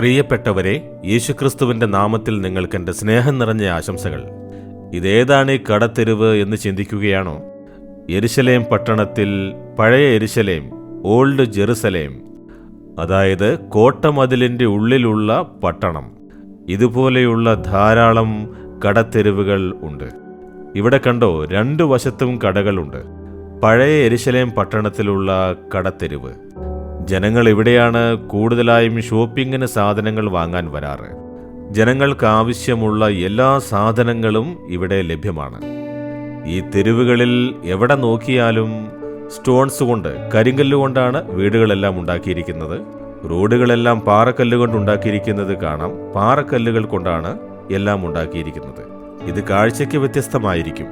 പ്രിയപ്പെട്ടവരെ യേശുക്രിസ്തുവിന്റെ നാമത്തിൽ നിങ്ങൾക്ക് എന്റെ സ്നേഹം നിറഞ്ഞ ആശംസകൾ. ഇതേതാണ് ഈ കടത്തെരുവ് എന്ന് ചിന്തിക്കുകയാണോ? എരുശലേം പട്ടണത്തിൽ പഴയ എരുശലേം ഓൾഡ് ജെറുസലേം അതായത് കോട്ടമതിലിന്റെ ഉള്ളിലുള്ള പട്ടണം. ഇതുപോലെയുള്ള ധാരാളം കടത്തെരുവുകൾ ഉണ്ട്. ഇവിടെ കണ്ടോ രണ്ടു വശത്തും കടകളുണ്ട്. പഴയ എരുശലേം പട്ടണത്തിലുള്ള കടത്തെരുവ്. ജനങ്ങൾ ഇവിടെയാണ് കൂടുതലായും ഷോപ്പിങ്ങിന് സാധനങ്ങൾ വാങ്ങാൻ വരാറ്? ജനങ്ങൾക്ക് ആവശ്യമുള്ള എല്ലാ സാധനങ്ങളും ഇവിടെ ലഭ്യമാണ്. ഈ തെരുവുകളിൽ എവിടെ നോക്കിയാലും സ്റ്റോൺസ് കൊണ്ട് കരിങ്കല്ലുകൊണ്ടാണ് വീടുകളെല്ലാം ഉണ്ടാക്കിയിരിക്കുന്നത്. റോഡുകളെല്ലാം പാറക്കല്ല് കൊണ്ട് ഉണ്ടാക്കിയിരിക്കുന്നത് കാണാം. പാറക്കല്ലുകൾ കൊണ്ടാണ് എല്ലാം ഉണ്ടാക്കിയിരിക്കുന്നത്. ഇത് കാഴ്ചയ്ക്ക് വ്യത്യസ്തമായിരിക്കും.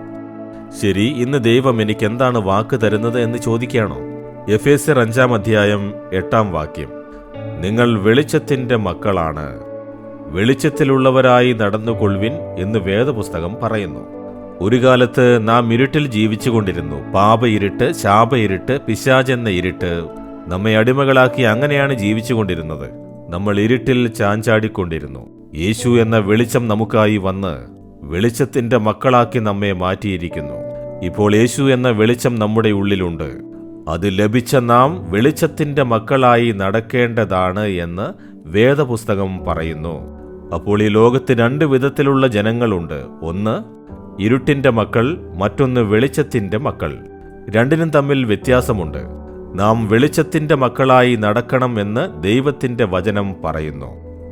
ശരി ഇന്ന് ദൈവം എനിക്ക് എന്താണ് വാക്ക് തരുന്നത് എന്ന് ചോദിക്കുകയാണോ? എഫ് എസ് അഞ്ചാം അധ്യായം എട്ടാം വാക്യം. നിങ്ങൾ വെളിച്ചത്തിന്റെ മക്കളാണ്. വെളിച്ചത്തിലുള്ളവരായി നടന്നുകൊള്ളുവിൻ എന്ന് വേദപുസ്തകം പറയുന്നു. ഒരു കാലത്ത് നാം ഇരുട്ടിൽ ജീവിച്ചുകൊണ്ടിരുന്നു. പാപ ഇരുട്ട് ശാപ ഇരുട്ട് പിശാചെന്ന ഇരുട്ട് നമ്മെ അടിമകളാക്കി അങ്ങനെയാണ് ജീവിച്ചുകൊണ്ടിരുന്നത്. നമ്മൾ ഇരുട്ടിൽ ചാഞ്ചാടിക്കൊണ്ടിരുന്നു. യേശു എന്ന വെളിച്ചം നമുക്കായി വന്ന് വെളിച്ചത്തിന്റെ മക്കളാക്കി നമ്മെ മാറ്റിയിരിക്കുന്നു. ഇപ്പോൾ യേശു എന്ന വെളിച്ചം നമ്മുടെ ഉള്ളിലുണ്ട്. അത് ലഭിച്ച നാം വെളിച്ചത്തിന്റെ മക്കളായി നടക്കേണ്ടതാണ് എന്ന് വേദപുസ്തകം പറയുന്നു. അപ്പോൾ ഈ ലോകത്ത് രണ്ട് വിധത്തിലുള്ള ജനങ്ങളുണ്ട്. ഒന്ന് ഇരുട്ടിന്റെ മക്കൾ മറ്റൊന്ന് വെളിച്ചത്തിന്റെ മക്കൾ. രണ്ടിനും തമ്മിൽ വ്യത്യാസമുണ്ട്. നാം വെളിച്ചത്തിന്റെ മക്കളായി നടക്കണം എന്ന് ദൈവത്തിന്റെ വചനം പറയുന്നു.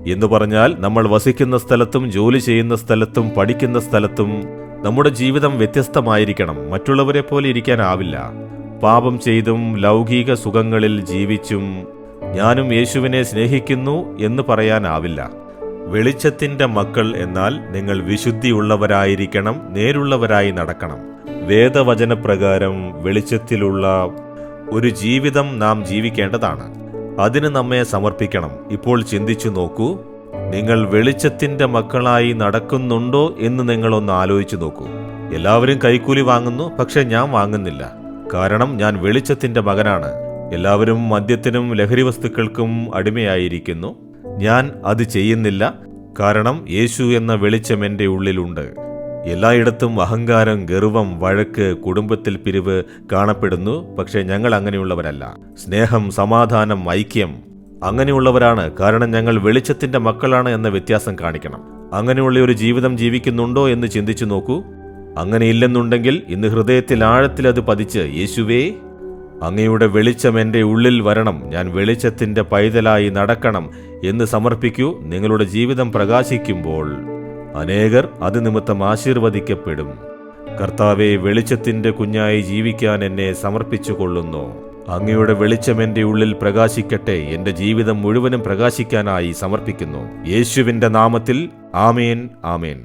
എന്ന് പറഞ്ഞാൽ നമ്മൾ വസിക്കുന്ന സ്ഥലത്തും ജോലി ചെയ്യുന്ന സ്ഥലത്തും പഠിക്കുന്ന സ്ഥലത്തും നമ്മുടെ ജീവിതം വ്യത്യസ്തമായിരിക്കണം. മറ്റുള്ളവരെ പോലെ ഇരിക്കാനാവില്ല. പാപം ചെയ്തും ലൗകിക സുഖങ്ങളിൽ ജീവിച്ചും ഞാനും യേശുവിനെ സ്നേഹിക്കുന്നു എന്ന് പറയാനാവില്ല. വെളിച്ചത്തിന്റെ മക്കൾ എന്നാൽ നിങ്ങൾ വിശുദ്ധിയുള്ളവരായിരിക്കണം നേരുള്ളവരായി നടക്കണം. വേദവചനപ്രകാരം വെളിച്ചത്തിലുള്ള ഒരു ജീവിതം നാം ജീവിക്കേണ്ടതാണ്. അതിന് നമ്മെ സമർപ്പിക്കണം. ഇപ്പോൾ ചിന്തിച്ചു നോക്കൂ നിങ്ങൾ വെളിച്ചത്തിന്റെ മക്കളായി നടക്കുന്നുണ്ടോ എന്ന് നിങ്ങളൊന്ന് ആലോചിച്ചു നോക്കൂ. എല്ലാവരും കൈക്കൂലി വാങ്ങുന്നു പക്ഷെ ഞാൻ വാങ്ങുന്നില്ല. കാരണം ഞാൻ വെളിച്ചത്തിന്റെ മകനാണ്. എല്ലാവരും മദ്യത്തിനും ലഹരി വസ്തുക്കൾക്കും അടിമയായിരിക്കുന്നു. ഞാൻ അത് ചെയ്യുന്നില്ല. കാരണം യേശു എന്ന വെളിച്ചം എന്റെ ഉള്ളിലുണ്ട്. എല്ലായിടത്തും അഹങ്കാരം ഗർവം വഴക്ക് കുടുംബത്തിൽ പിരിവ് കാണപ്പെടുന്നു. പക്ഷേ ഞങ്ങൾ അങ്ങനെയുള്ളവരല്ല. സ്നേഹം സമാധാനം ഐക്യം അങ്ങനെയുള്ളവരാണ്. കാരണം ഞങ്ങൾ വെളിച്ചത്തിന്റെ മക്കളാണ് എന്ന വ്യത്യാസം കാണിക്കണം. അങ്ങനെയുള്ള ഒരു ജീവിതം ജീവിക്കുന്നുണ്ടോ എന്ന് ചിന്തിച്ചു നോക്കൂ. അങ്ങനെയില്ലെന്നുണ്ടെങ്കിൽ ഇന്ന് ഹൃദയത്തിൽ ആഴത്തിൽ അത് പതിച്ച് യേശുവേ അങ്ങയുടെ വെളിച്ചം എന്റെ ഉള്ളിൽ വരണം. ഞാൻ വെളിച്ചത്തിന്റെ പൈതലായി നടക്കണം എന്ന് സമർപ്പിക്കൂ. നിങ്ങളുടെ ജീവിതം പ്രകാശിക്കുമ്പോൾ അനേകർ അത് നിമിത്തം ആശീർവദിക്കപ്പെടും. കർത്താവെ വെളിച്ചത്തിന്റെ കുഞ്ഞായി ജീവിക്കാൻ എന്നെ സമർപ്പിച്ചു കൊള്ളുന്നു അങ്ങയുടെ വെളിച്ചം എന്റെ ഉള്ളിൽ പ്രകാശിക്കട്ടെ. എന്റെ ജീവിതം മുഴുവനും പ്രകാശിക്കാനായി സമർപ്പിക്കുന്നു. യേശുവിന്റെ നാമത്തിൽ ആമേൻ ആമേൻ.